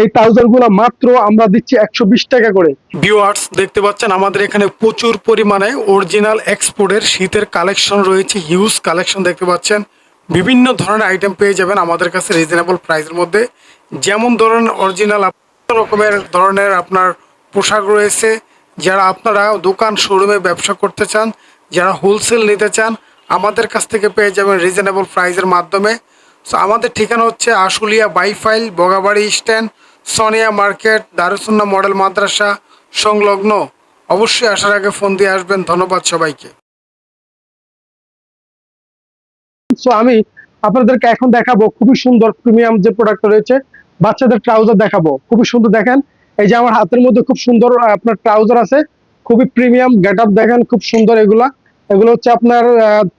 এই ট্রাউজারগুলো মাত্র আমরা দিচ্ছি একশো বিশ টাকা করে। ভিউয়ার্স দেখতে পাচ্ছেন আমাদের এখানে প্রচুর পরিমাণে অরিজিনাল এক্সপোর্টের শীতের কালেকশন রয়েছে হিউজ কালেকশন দেখতে পাচ্ছেন। বিভিন্ন ধরনের আইটেম পেয়ে যাবেন আমাদের কাছে রিজনেবল প্রাইসের মধ্যে। যেমন ধরুন অরিজিনাল রকমের ধরনের আপনার পোশাক রয়েছে। যারা আপনারা দোকান শোরুমে ব্যবসা করতে চান, যারা হোলসেল নিতে চান, আমাদের কাছ থেকে পেয়ে যাবেন রিজনেবল প্রাইসের মাধ্যমে। সো আমাদের ঠিকানা হচ্ছে Ashulia Baipail Bogabari stand, Sonia market, Darussunnah model মাদ্রাসা, সংলগ্ন। অবশ্যই আসার আগে ফোন দিয়ে আসবেন। ধন্যবাদ সবাইকে। সো আমি আপনাদেরকে এখন দেখাবো খুবই সুন্দর প্রিমিয়াম যে প্রোডাক্ট রয়েছে, বাচ্চাদের ট্রাউজার দেখাবো। খুবই সুন্দর দেখেন। এই যে আমার হাতের মধ্যে খুব সুন্দর আপনার ট্রাউজার আছে। খুবই প্রিমিয়াম গেট দেখেন, খুব সুন্দর এগুলা। এগুলো হচ্ছে আপনার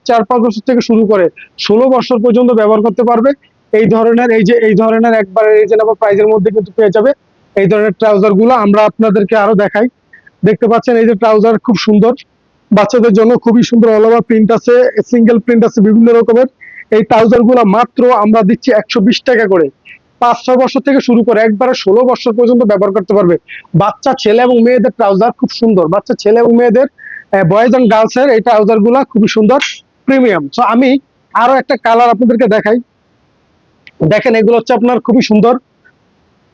চার পাঁচ বছর থেকে শুরু করে ষোলো বছর পর্যন্ত ব্যবহার করতে পারবে। এই ধরনের, এই যে, এই ধরনের একবার রিজনেবল প্রাইসের মধ্যে কিন্তু পেয়ে যাবে। এই ধরনের ট্রাউজারগুলো আমরা আপনাদেরকে আরও দেখাই। দেখতে পাচ্ছেন এই যে ট্রাউজার খুব সুন্দর। বাচ্চাদের জন্য খুবই সুন্দর অল ওভার প্রিন্ট আছে সিঙ্গেল প্রিন্ট আছে বিভিন্ন রকমের। এই ট্রাউজারগুলো মাত্র আমরা দিচ্ছি একশো বিশ টাকা করে। পাঁচ, ছয় বছর থেকে শুরু করে একবারে ষোলো বছর পর্যন্ত ব্যবহার করতে পারবে। বাচ্চা, ছেলে এবং মেয়েদের ট্রাউজার খুব সুন্দর। বাচ্চা, ছেলে এবং মেয়েদের বয়েজ অ্যান্ড গার্লস এর এই ট্রাউজারগুলা খুবই সুন্দর প্রিমিয়াম সো আমি আরও একটা কালার আপনাদেরকে দেখাই। দেখেন, এগুলো হচ্ছে আপনার খুবই সুন্দর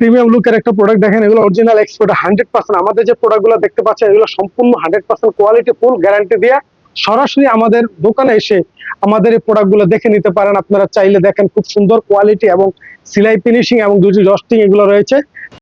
প্রিমিয়াম লুকের একটা প্রোডাক্ট দেখেন, এগুলো অরিজিনাল এক্সপোর্ট হান্ড্রেড পার্সেন্ট আমাদের যে প্রোডাক্টগুলো দেখতে পাচ্ছেন, এগুলো সম্পূর্ণ hundred percent quality full guarantee দিয়ে সরাসরি আমাদের দোকানে এসে আমাদের এই প্রোডাক্টগুলো দেখে নিতে পারেন। আপনারা চাইলে দেখেন, খুব সুন্দর কোয়ালিটি এবং সিলাই ফিনিশিং এবং দুটি রস্টিং এগুলো রয়েছে।